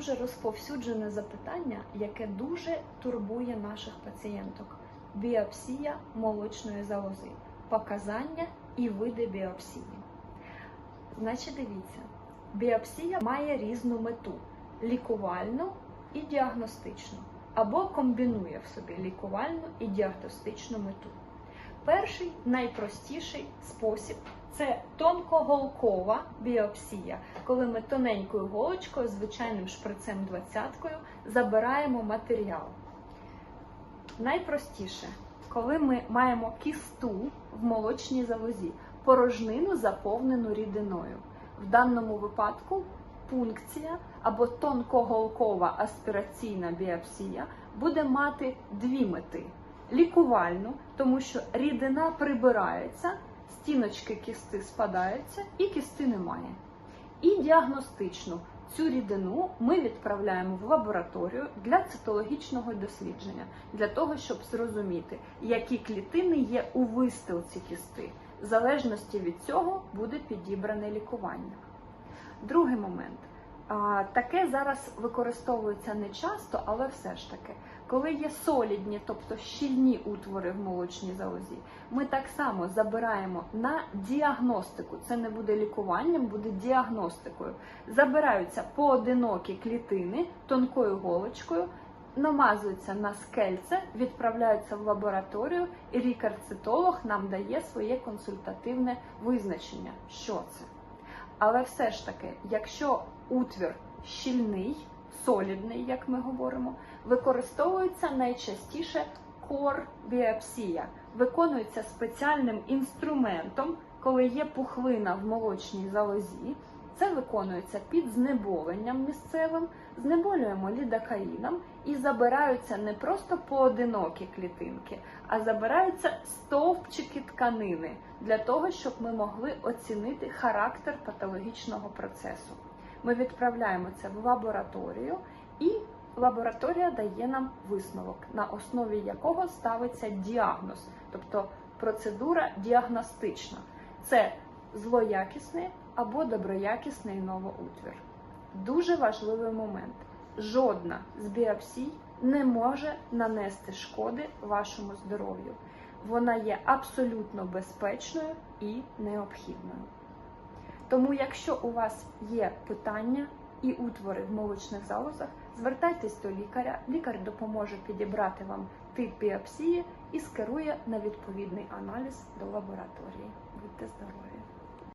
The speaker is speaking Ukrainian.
дуже розповсюджене запитання, яке дуже турбує наших пацієнток: біопсія молочної залози, показання і види біопсії. Значить, дивіться, біопсія має різну мету лікувальну і діагностичну, або комбінує в собі лікувальну і діагностичну мету. Перший найпростіший спосіб це тонкоголкова біопсія, коли ми тоненькою голочкою, звичайним шприцем двадцяткою забираємо матеріал. Найпростіше, коли ми маємо кісту в молочній залозі, порожнину заповнену рідиною. В даному випадку пункція або тонкоголкова аспіраційна біопсія буде мати дві мети: лікувальну, тому що рідина прибирається, стіночки кісти спадаються і кісти немає. І діагностичну цю рідину ми відправляємо в лабораторію для цитологічного дослідження, для того, щоб зрозуміти, які клітини є у вистилці кісти. В залежності від цього буде підібране лікування. Другий момент. Таке зараз використовується не часто, але все ж таки, коли є солідні, тобто щільні утвори в молочній залозі, ми так само забираємо на діагностику. Це не буде лікуванням, буде діагностикою. Забираються поодинокі клітини тонкою голочкою, намазуються на скельце, відправляються в лабораторію, і лікар-цитолог нам дає своє консультативне визначення, що це. Але все ж таки, якщо утвір щільний, солідний, як ми говоримо, використовується найчастіше кор-біопсія, виконується спеціальним інструментом, коли є пухлина в молочній залозі. Це виконується під знеболенням місцевим, знеболюємо лідокаїном і забираються не просто поодинокі клітинки, а забираються стовпчики тканини для того, щоб ми могли оцінити характер патологічного процесу. Ми відправляємо це в лабораторію, і лабораторія дає нам висновок, на основі якого ставиться діагноз, тобто процедура діагностична. Це злоякісний або доброякісний новоутвір. Дуже важливий момент. Жодна з біопсій не може нанести шкоди вашому здоров'ю. Вона є абсолютно безпечною і необхідною. Тому, якщо у вас є питання і утвори в молочних залозах, звертайтесь до лікаря. Лікар допоможе підібрати вам тип біопсії і скерує на відповідний аналіз до лабораторії. Будьте здорові!